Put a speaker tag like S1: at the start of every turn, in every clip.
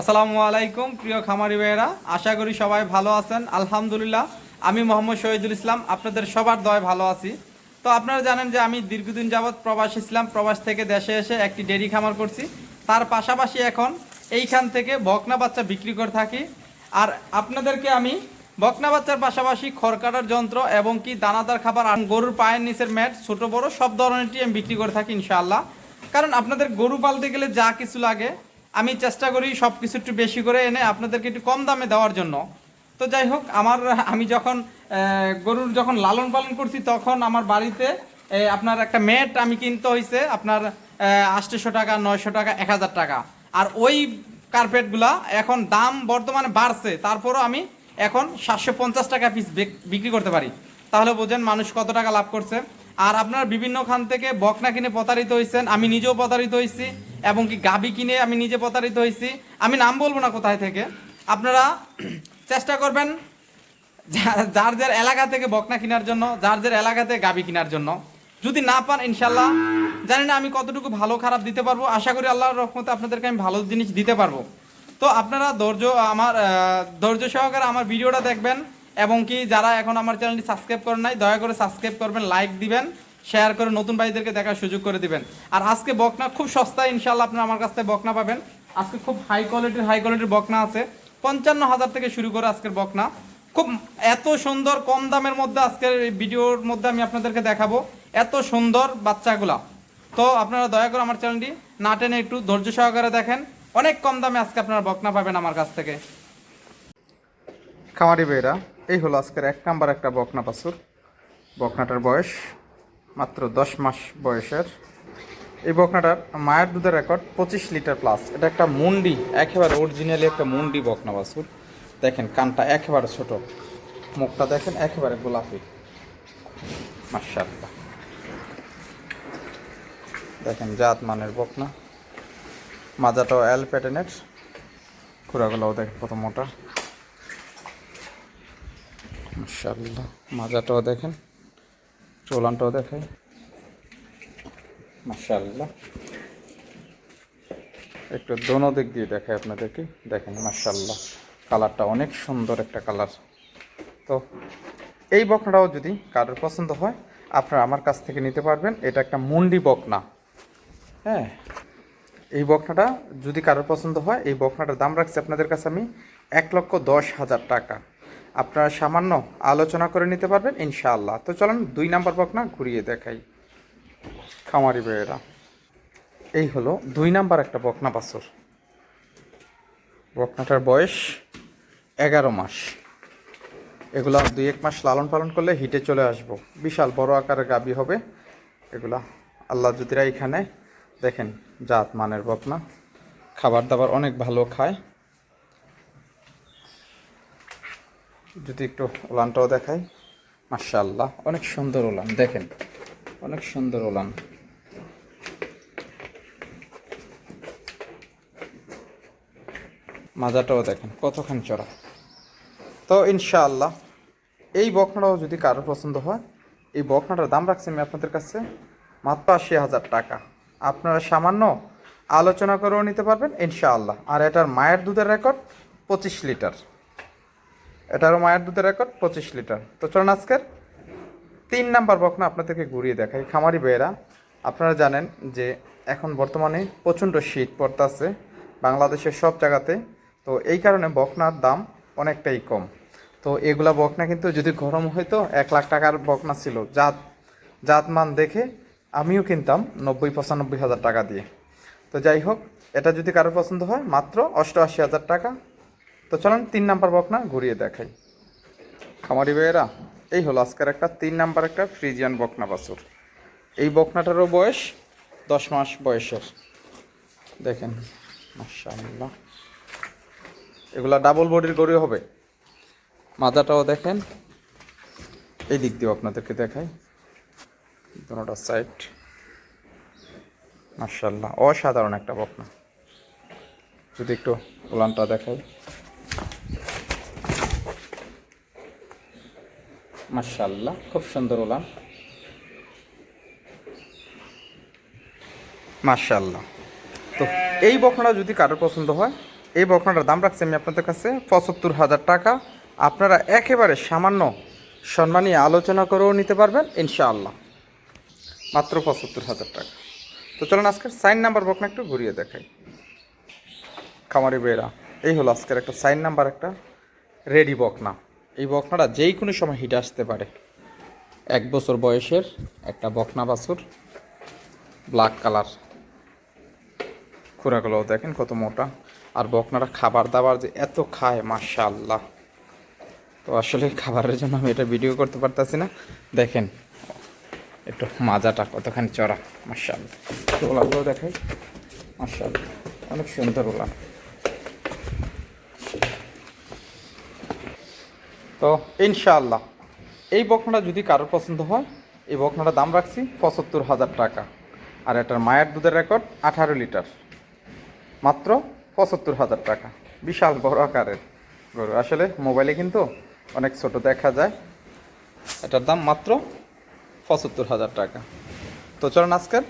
S1: আসসালামু আলাইকুম, প্রিয় খামারি ভাইয়েরা। আশা করি সবাই ভালো আছেন। আলহামদুলিল্লাহ, আমি মোহাম্মদ শহীদুল ইসলাম, আপনাদের সবার দয় ভালো আছি। তো আপনারা জানেন যে আমি দীর্ঘদিন যাবৎ প্রবাস ইসলাম প্রবাস থেকে দেশে এসে একটি ডেরি খামার করছি। তার পাশাপাশি এখন এইখান থেকে বকনা বাচ্চা বিক্রি করে থাকি। আর আপনাদেরকে আমি বকনা বাচ্চার পাশাপাশি খড় কাটার যন্ত্র এবং কি দানাদার খাবার আর গরুর পায়ের নিচের ম্যাট, ছোট, বড় সব ধরনেরটি আমি বিক্রি করে থাকি ইনশাআল্লাহ। কারণ আপনাদের গরু পালতে গেলে যা কিছু লাগে আমি চেষ্টা করি সব কিছু একটু বেশি করে এনে আপনাদেরকে একটু কম দামে দেওয়ার জন্য। তো যাই হোক, আমার, আমি যখন গরুর যখন লালন পালন করছি তখন আমার বাড়িতে আপনার একটা মেট আমি কিনতে হয়েছে আপনার আটশোশো টাকা, নয়শো টাকা, এক হাজার টাকা। আর ওই কার্পেটগুলা এখন দাম বর্তমানে বাড়ছে, তারপরও আমি এখন সাতশো পঞ্চাশ টাকা পিস বিক্রি করতে পারি। তাহলে বোঝেন মানুষ কত টাকা লাভ করছে। আর আপনার বিভিন্ন খান থেকে বকনা কিনে প্রতারিত হয়েছেন আমি নিজেও প্রতারিত হয়েছি এবং কি গাবি কিনে আমি নিজে প্রতারিত হয়েছি। আমি নাম বলব না কোথায় থেকে। আপনারা চেষ্টা করবেন যার যার এলাকা থেকে বকনা কেনার জন্য, যার যার এলাকাতে গাবি কেনার জন্য। যদি না পান ইনশাল্লাহ জানি না আমি কতটুকু ভালো খারাপ দিতে পারব। আশা করি আল্লাহর রহমতে আপনাদেরকে আমি ভালো জিনিস দিতে পারব। তো আপনারা ধৈর্য, আমার ধৈর্য সহকারে আমার ভিডিওটা দেখবেন। এবং কি যারা এখন আমার চ্যানেলটি সাবস্ক্রাইব করেন নাই, দয়া করে সাবস্ক্রাইব করবেন, লাইক দিবেন। শেয়ার করে নতুন ভাইদেরকে দেখার সুযোগ করে দিবেন। আর আজকে বকনা খুব সস্তায় ইনশাল্লাহ আপনারা আমার কাছ থেকে বকনা পাবেন। আজকে খুব হাই কোয়ালিটির হাই কোয়ালিটির বকনা আছে। পঞ্চান্ন হাজার থেকে শুরু করে আজকের বকনা। খুব এত সুন্দর কম দামের মধ্যে আজকের ভিডিওর মধ্যে আমি আপনাদেরকে দেখাবো। এত সুন্দর বাচ্চাগুলা। তো আপনারা দয়া করে আমার চ্যানেলটি না টেনে একটু ধৈর্য সহকারে দেখেন। অনেক কম দামে আজকে আপনারা বকনা পাবেন আমার কাছ থেকে। খামারি বেয়েরা এই হলো আজকের এক নাম্বার একটা বকনা বাছুর বকনাটার বয়স মাত্র দশ মাস বয়সের। এই বকনাটার মায়ের দুধের রেকর্ড পঁচিশ লিটার প্লাস এটা একটা মুন্ডি, একেবারে অরিজিনালি একটা মুন্ডি বকনা বাছুর। দেখেন, কানটা একেবারে ছোট। মুখটা দেখেন, একেবারে গোলাপি। মার্শাল্লাহ দেখেন, জাত মানের বকনা। মাজাটাও এল প্যাটার্নের খুঁড়াগুলোও দেখেন প্রথম মোটা। মার্শাল্লাহ মাজাটাও দেখেন। চোলানটাও দেখাই মার্শাল্লাহ একটু দোনো দিক দিয়ে দেখাই আপনাদেরকে। দেখেন মার্শাল্লাহ কালারটা অনেক সুন্দর একটা কালার। তো এই বকনাটাও যদি কারোর পছন্দ হয়, আপনারা আমার কাছ থেকে নিতে পারবেন। এটা একটা মুন্ডি বকনা। হ্যাঁ এই বকনাটা যদি কারোর পছন্দ হয়, এই বকনাটার দাম রাখছি আপনাদের কাছে আমি এক লক্ষ দশ হাজার টাকা। আপনারা সামান্য আলোচনা করে নিতে পারবেন, ইনশাআল্লাহ। তো চলুন দুই নাম্বার বকনা ঘুরিয়ে দেখাই। খামারি বেয়েরা এই হলো দুই নাম্বার একটা বকনা বাছুর। বকনাটার বয়স এগারো মাস। এগুলা দুই এক মাস লালন পালন করলে হিটে চলে আসব। বিশাল বড় আকারের গাবি হবে। এগুলা আল্লাহ যদিরা এখানে দেখেন জাত মানের বকনা। খাবার দাবার অনেক ভালো খায়। যদি একটু ওলানটাও দেখাই মার্শাল্লাহ অনেক সুন্দর ওলান, দেখেন, অনেক সুন্দর ওলান। মাজাটাও দেখেন, কতখানি চড়া। তো ইনশাআল্লাহ, এই বকনাটাও যদি কারোর পছন্দ হয়, এই বকনাটার দাম রাখছি আমি আপনাদের কাছে মাত্র আশি হাজার টাকা। আপনারা সামান্য আলোচনা করেও নিতে পারবেন, ইনশাআল্লাহ। আর এটার মায়ের দুধের রেকর্ড পঁচিশ লিটার। এটারও মায়ের দুধের রেকর্ড, পঁচিশ লিটার। তো চলুন আজকের তিন নাম্বার বকনা আপনাদেরকে ঘুরিয়ে দেখাই। খামারি বেয়েরা আপনারা জানেন যে এখন বর্তমানে প্রচণ্ড শীত পড়তেছে বাংলাদেশের সব জায়গাতে। তো এই কারণে বকনার দাম অনেকটাই কম। তো এগুলা বকনা কিন্তু যদি গরম হইতো, এক লাখ টাকার বকনা ছিল। জাত জাত মান দেখে আমিও কিনতাম নব্বই, পঁচানব্বই হাজার টাকা দিয়ে। তো যাই হোক, এটা যদি কারোর পছন্দ হয়, মাত্র অষ্টআশি হাজার টাকা তো চলুন তিন নাম্বার বকনা ঘুরিয়ে দেখাই। খামারি ভাইয়েরা, এই হলো আজকের একটা তিন নাম্বার একটা ফ্রিজিয়ান বকনা বাছুর। এই বকনাটারও বয়স দশ মাস বয়সের। দেখেন, মাশাআল্লাহ। এগুলা ডাবল বডির গরু হবে। মাজাটাও দেখেন। এই দিক দিয়েও আপনাদেরকে দেখাই। দুটা সাইড মাশাআল্লাহ, অসাধারণ একটা বকনা। যদি একটু উলানটা দেখাই। মাশাআল্লাহ, খুব সুন্দর উলান মাশাআল্লাহ। তো এই বকনাটা যদি কারোর পছন্দ হয়, এই বকনাটার দাম রাখছি আমি আপনাদের কাছে পঁচাত্তর হাজার টাকা। আপনারা একেবারে সামান্য সম্মানী আলোচনা করেও নিতে পারবেন, ইনশাআল্লাহ। মাত্র পঁচাত্তর হাজার টাকা। তো চলুন আজকের সাইন নাম্বার বকনা একটু ঘুরিয়ে দেখাই। খামারি বেড়া এই হলো আজকের একটা সাইন নাম্বার, একটা রেডি বকনা এই বকনাটা যেই কোনো সময় হিট আসতে পারে। এক বছর বয়সের একটা বকনা বাছুর ব্ল্যাক কালার খুঁড়াগুলো দেখেন কত মোটা। আর বকনাটা খাবার দাবার যে এত খায়, মাশাআল্লাহ। তো আসলে খাবারের জন্য আমি এটা ভিডিও করতে পারতাছি না। দেখেন, একটু মাজাটা কতখানি চড়া তো ওলাগুলো দেখাই, মাশাআল্লাহ, অনেক সুন্দর ওলা। তো ইনশাআল্লাহ, এই বকনাটা যদি কারোর পছন্দ হয়, এই বকনাটার দাম রাখছি পঁচাত্তর হাজার টাকা। আর এটার মায়ের দুধের রেকর্ড আঠারো লিটার। মাত্র পঁচাত্তর হাজার টাকা। বিশাল বড় আকারের গরু। আসলে মোবাইলে কিন্তু অনেক ছোট দেখা যায়। এটার দাম মাত্র পঁচাত্তর হাজার টাকা। তো চলুন আজকের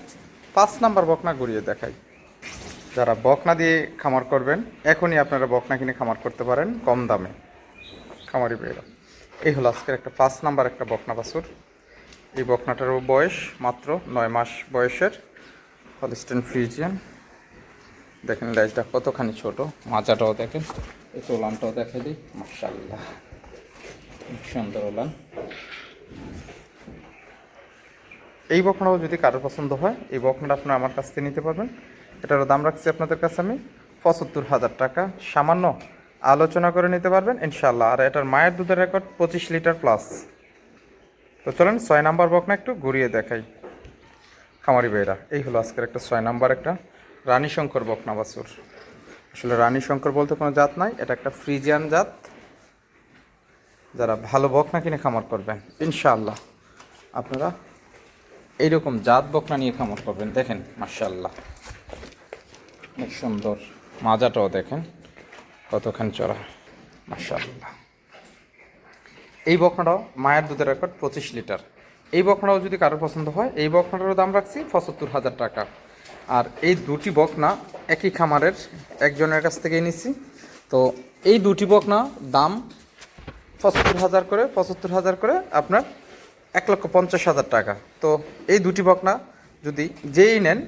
S1: পাঁচ নাম্বার বকনা ঘুরিয়ে দেখাই। যারা বকনা দিয়ে খামার করবেন, এখনই আপনারা বকনা কিনে খামার করতে পারেন কম দামে। খামারি পেয়ে এই হলো আজকের একটা পাঁচ নাম্বার একটা বকনা বাছুর। এই বকনাটারও বয়স মাত্র নয় মাস বয়সের। হলিস্টেন ফ্রিজিয়ান দেখেন লেজটা কতখানি ছোট। মাজাটাও দেখেন। এই ওলানটাও দেখে দিই। মার্শাল্লাহ সুন্দর ওলান। এই বকনাও যদি কারোর পছন্দ হয়, এই বকনাটা আপনারা আমার কাছ থেকে নিতে পারবেন। এটারও দাম রাখছি আপনাদের কাছে আমি পঁচাত্তর হাজার টাকা। সামান্য আলোচনা করে নিতে পারবেন ইনশাল্লাহ আর এটার মায়ের দুধের রেকর্ড পঁচিশ লিটার প্লাস তো চলেন, ছয় নাম্বার বকনা একটু ঘুরিয়ে দেখাই। খামারি ভাইরা, এই হলো আজকের একটা ছয় নাম্বার একটা রানী শঙ্কর বকনা বাছুর। আসলে রানী শঙ্কর বলতে কোনো জাত নাই, এটা একটা ফ্রিজিয়ান জাত। যারা ভালো বকনা কিনে খামার করবেন, ইনশাআল্লাহ। আপনারা এইরকম জাত বকনা নিয়ে খামার করবেন, দেখেন মার্শাল্লাহ অনেক সুন্দর মাজাটাও দেখেন। কতখানি চড়া? মার্শাল্লাহ এই বকনাটাও মায়ের দুধের রেকর্ড পঁচিশ লিটার। এই বকনাটাও যদি কারোর পছন্দ হয়, এই বকনাটারও দাম রাখছি পঁচাত্তর হাজার টাকা। আর এই দুটি বকনা একই খামারের একজনের কাছ থেকে নিছি। তো এই দুটি বকনা দাম পঁচাত্তর হাজার করে, পঁচাত্তর হাজার করে আপনার এক লক্ষ পঞ্চাশ হাজার টাকা। তো এই দুটি বকনা যদি যেই নেন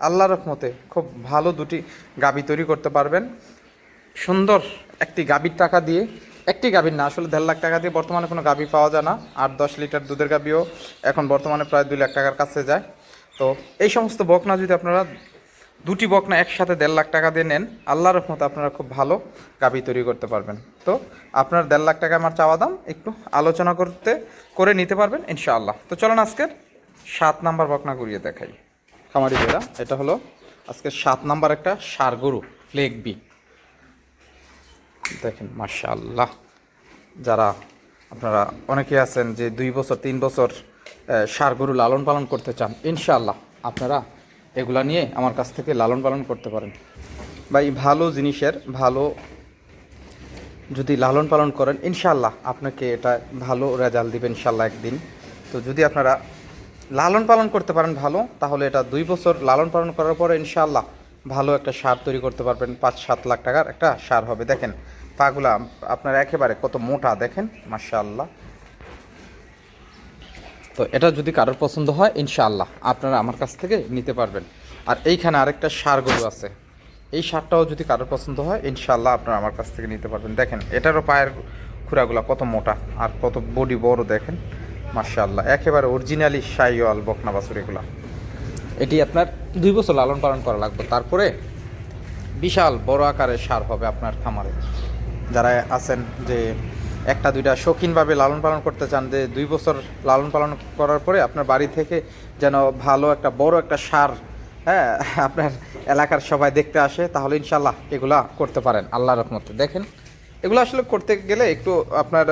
S1: আল্লাহ রহমতে খুব ভালো দুটি গাবি তৈরি করতে পারবেন। সুন্দর একটি গাভীর টাকা দিয়ে, একটি গাভীর না, আসলে দেড় লাখ টাকা দিয়ে বর্তমানে কোনো গাভী পাওয়া যায় না। আট, দশ লিটার দুধের গাভীও এখন বর্তমানে প্রায় দুই লাখ টাকার কাছে যায়। তো এই সমস্ত বকনা যদি আপনারা দুটি বকনা একসাথে দেড় লাখ টাকা দিয়ে নেন, আল্লাহর রহমতে আপনারা খুব ভালো গাভী তৈরি করতে পারবেন। তো আপনার দেড় লাখ টাকা আমার চাওয়া দাম, একটু আলোচনা করতে, করে নিতে পারবেন, ইনশাআল্লাহ। তো চলুন আজকের সাত নাম্বার বকনা ঘুরিয়ে দেখাই। খামারি বেড়া এটা হলো আজকের সাত নাম্বার একটা সার গরু ফ্লেক বি। দেখেন, মাশাআল্লাহ। যারা আপনারা অনেকে আছেন যে দুই বছর, তিন বছর সার গরু লালন পালন করতে চান, ইনশাআল্লাহ আপনারা এগুলা নিয়ে আমার কাছ থেকে লালন পালন করতে পারেন। বা এই ভালো জিনিসের, ভালো যদি লালন পালন করেন, ইনশাআল্লাহ আপনাকে এটা ভালো রেজাল্ট দিবে ইনশাআল্লাহ একদিন। তো যদি আপনারা লালন পালন করতে পারেন ভালো, তাহলে এটা দুই বছর লালন পালন করার পরে ইনশাআল্লাহ ভালো একটা সার তৈরি করতে পারবেন, পাঁচ সাত লাখ টাকার একটা সার হবে। দেখেন, পাগুলা আপনার একেবারে কত মোটা, দেখেন, মাশাআল্লাহ। তো এটা যদি কারোর পছন্দ হয়, ইনশাআল্লাহ আপনারা আমার কাছ থেকে নিতে পারবেন। আর এইখানে আরেকটা সার গরু আছে। এই সারটাও যদি কারোর পছন্দ হয়, ইনশাআল্লাহ আপনারা আমার কাছ থেকে নিতে পারবেন। দেখেন, এটারও পায়ের খুঁড়াগুলা কত মোটা আর কত বডি বড়, দেখেন, মাশাআল্লাহ। একেবারে অরিজিনালি শাইওয়াল বকনা বাছুর এগুলা। এটি আপনার দুই বছর লালন পালন করা লাগবে। তারপরে বিশাল বড় আকারের সার হবে আপনার খামারে। যারা আছেন যে একটা দুইটা শৌখিনভাবে লালন পালন করতে চান, যে দুই বছর লালন পালন করার পরে আপনার বাড়ি থেকে যেন ভালো একটা বড় একটা সার হ্যাঁ আপনার এলাকার সবাই দেখতে আসে, তাহলে ইনশাল্লাহ এগুলা করতে পারেন আল্লাহ রহমতে। দেখেন, এগুলো আসলে করতে গেলে একটু আপনার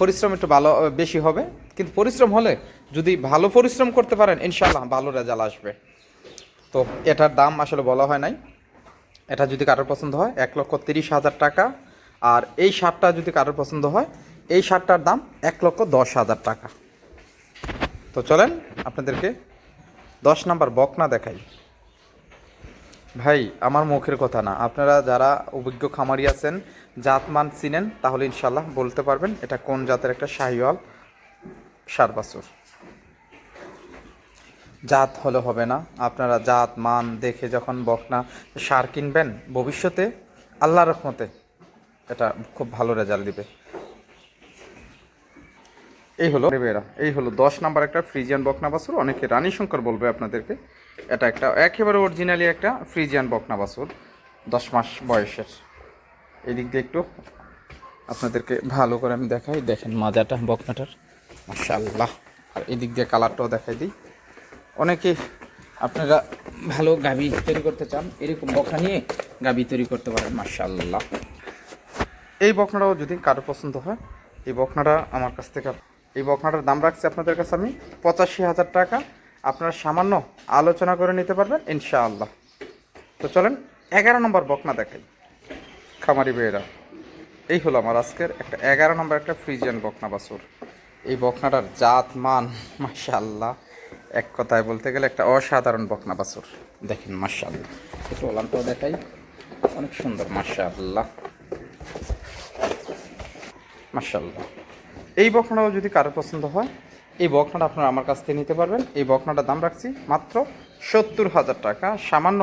S1: পরিশ্রম একটু ভালো, বেশি হবে। কিন্তু পরিশ্রম হলে যদি ভালো পরিশ্রম করতে পারেন ইনশাল্লাহ ভালো রেজাল্ট আসবে। তো এটার দাম আসলে বলা হয় নাই। এটা যদি কারোর পছন্দ হয়, এক লক্ষ তিরিশ হাজার টাকা। আর এই শার্টটা যদি কারোর পছন্দ হয়, এই শার্টটার দাম এক লক্ষ দশ হাজার টাকা। তো চলেন, আপনাদেরকে দশ নাম্বার বকনা দেখাই। ভাই, আমার মুখের কথা না। আপনারা যারা অভিজ্ঞ খামারি আছেন, জাতমান চিনেন, তাহলে ইনশাল্লাহ বলতে পারবেন এটা কোন জাতের একটা শাহিওয়াল সার। বাছুর জাত হলে হবে না। আপনারা জাত, মান দেখে যখন বকনা সার কিনবেন, ভবিষ্যতে আল্লাহ রহমতে এটা খুব ভালো রেজাল্ট দিবে। এই হলো বেরা এই হলো দশ নাম্বার একটা ফ্রিজিয়ান বকনা বাসুর অনেকে রানী শঙ্কর বলবে আপনাদেরকে, এটা একটা একেবারে অরিজিনালি একটা ফ্রিজিয়ান বকনা বাসুর দশ মাস বয়সের। এই দিক দিয়ে একটু আপনাদেরকে ভালো করে আমি দেখাই, দেখেন মাজাটা, বকনাটার। মাশাল্লাহ আর এই দিক দিয়ে কালারটাও দেখাই দিই। অনেকে আপনারা ভালো গাবি তৈরি করতে চান, এরকম বকনা নিয়ে গাবি তৈরি করতে পারেন মাশাল্লাহ এই বকনাটাও যদি কারও পছন্দ হয়, এই বকনাটা আমার কাছ থেকে এই বকনাটার দাম রাখছি আপনাদের কাছে আমি পঁচাশি হাজার টাকা। আপনারা সামান্য আলোচনা করে নিতে পারবেন, ইনশাআল্লাহ। তো চলেন, এগারো নম্বর বকনা দেখাই। খামারি বেয়েরা এই হলো আমার আজকের একটা এগারো নম্বর একটা ফ্রিজিয়ান বকনা বাছুর। এই বকনাটার জাত মান, মাশাআল্লাহ। এক কথায় বলতে গেলে একটা অসাধারণ বকনা বাছুর। দেখেন, মাশাআল্লাহ। একটু ওলানটাও দেখাই। অনেক সুন্দর, মাশাআল্লাহ। মাশাল্লাহ এই বকনাটাও যদি কারও পছন্দ হয়, এই বকনাটা আপনারা আমার কাছ থেকে নিতে পারবেন। এই বকনাটার দাম রাখছি মাত্র সত্তর হাজার টাকা। সামান্য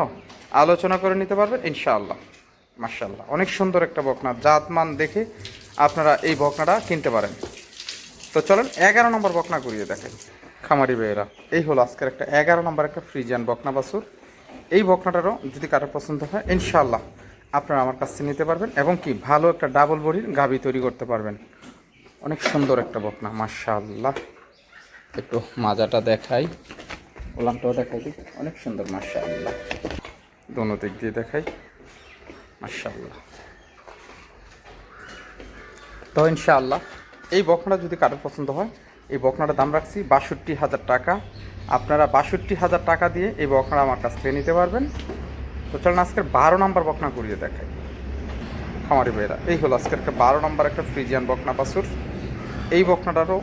S1: আলোচনা করে নিতে পারবেন, ইনশাআল্লাহ। মাশাল্লাহ অনেক সুন্দর একটা বকনা, জাতমান দেখে আপনারা এই বকনাটা কিনতে পারেন। তো চলেন, এগারো নম্বর বকনা ঘুরিয়ে দেখেন। খামারি বেয়েরা এই হলো আজকের একটা এগারো নম্বর একটা ফ্রিজ ফ্রিজিয়ান বকনা বাসুর এই বকনাটারও যদি কারও পছন্দ হয় ইনশাল্লাহ আপনারা আমার কাছ থেকে নিতে পারবেন এবং কি ভালো একটা ডাবল বডির গাবি তৈরি করতে পারবেন। অনেক সুন্দর একটা বকনা, মাশাআল্লাহ। একটু মাজাটা দেখাই ওলামটাও দেখাই দিই। অনেক সুন্দর, মাশাআল্লাহ। দোনো দিক দিয়ে দেখাই, মাশাআল্লাহ। তো ইনশাআল্লাহ, এই বকনাটা যদি কারোর পছন্দ হয় এই বকনাটার দাম রাখছি বাষট্টি হাজার টাকা। আপনারা বাষট্টি হাজার টাকা দিয়ে এই বকনাটা আমার কাছ থেকে নিতে পারবেন। তো চলেন আজকের বারো নম্বর বকনা ঘুরিয়ে দেখাই। খামারি ভাইরা এই হলো আজকের একটা বারো নম্বর একটা ফ্রিজিয়ান বকনা পাশুর এই বকনাটারও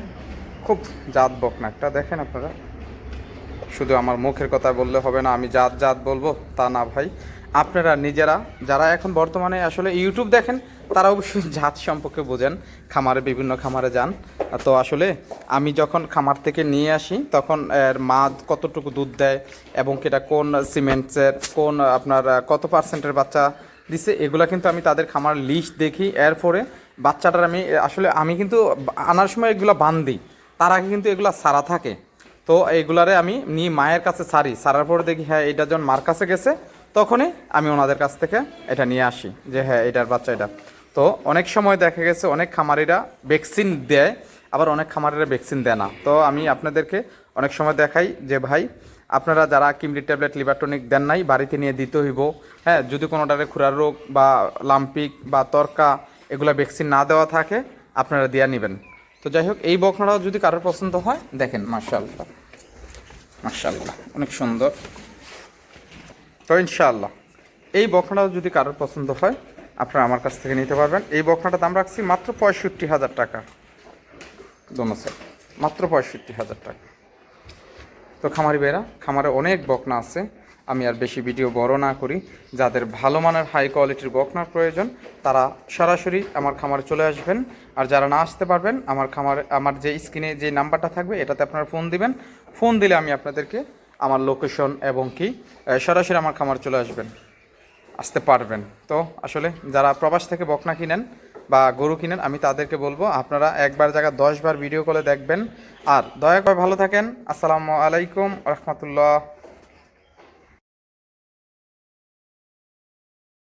S1: খুব জাত বকনা একটা, দেখেন আপনারা। শুধু আমার মুখের কথা বললে হবে না, আমি জাত জাত বলব, তা না ভাই। আপনারা নিজেরা, যারা এখন বর্তমানে আসলে ইউটিউব দেখেন তারা অবশ্যই জাত সম্পর্কে বোঝেন, খামারে বিভিন্ন খামারে যান। তো আসলে আমি যখন খামার থেকে নিয়ে আসি, তখন এর মা কতটুকু দুধ দেয় এবং সেটা কোন সিমেন্টসের কোন আপনার কত পার্সেন্টের বাচ্চা দিছে, এগুলো কিন্তু আমি তাদের খামার লিস্ট দেখি। এরপরে বাচ্চাটার আমি, আসলে আমি কিন্তু আনার সময় এগুলো বান্ধি তার আগে কিন্তু এগুলো সারা থাকে। তো এইগুলারে আমি নিয়ে মায়ের কাছে সারি। সারার পরে দেখি হ্যাঁ এটা যখন মার কাছে গেছে, তখনই আমি ওনাদের কাছ থেকে এটা নিয়ে আসি যে হ্যাঁ এটার বাচ্চা এটা। তো অনেক সময় দেখা গেছে, অনেক খামারিরা ভ্যাকসিন দেয়, আবার অনেক খামারিরা ভ্যাকসিন দেয় না। তো আমি আপনাদেরকে অনেক সময় দেখাই যে, ভাই, আপনারা যারা কিমরি ট্যাবলেট লিভারটনিক দেন নাই, বাড়িতে নিয়ে দিতে হইব। হ্যাঁ যদি কোনোটারে খুরার রোগ বা লাম্পিক বা তরকা এগুলা ভ্যাকসিন না দেওয়া থাকে, আপনারা দেওয়া নেবেন। তো যাই হোক, এই বকনাটাও যদি কারোর পছন্দ হয়, দেখেন মার্শাল্লাহ মার্শাল্লাহ অনেক সুন্দর। তো ইনশাআল্লাহ, এই বখনাটা যদি কারোর পছন্দ হয়, আপনারা আমার কাছ থেকে নিতে পারবেন। এই বখনাটা দাম রাখছি মাত্র পঁয়ষট্টি হাজার টাকা। দোনো সেট মাত্র পঁয়ষট্টি হাজার টাকা। তো খামারি বেড়া খামারে অনেক বকনা আছে। আমি আর বেশি ভিডিও বড় না করি। যাদের ভালো মানের হাই কোয়ালিটির বকনার প্রয়োজন, তারা সরাসরি আমার খামারে চলে আসবেন। আর যারা না আসতে পারবেন, আমার খামারে, আমার যে স্ক্রিনে যে নাম্বারটা থাকবে, এটাতে আপনারা ফোন দিবেন। ফোন দিলে আমি আপনাদেরকে আমার লোকেশন এবং কি সরাসরি আমার খামারে চলে আসবেন, আসতে পারবেন। তো আসলে যারা প্রবাস থেকে বকনা কিনেন বা গরু কিনেন, আমি তাদেরকে বলব, আপনারা একবার জায়গা দশবার ভিডিও কলে দেখবেন। আর দয়া করে ভালো থাকেন। আসসালামু আলাইকুম, রহমতুল্লাহ।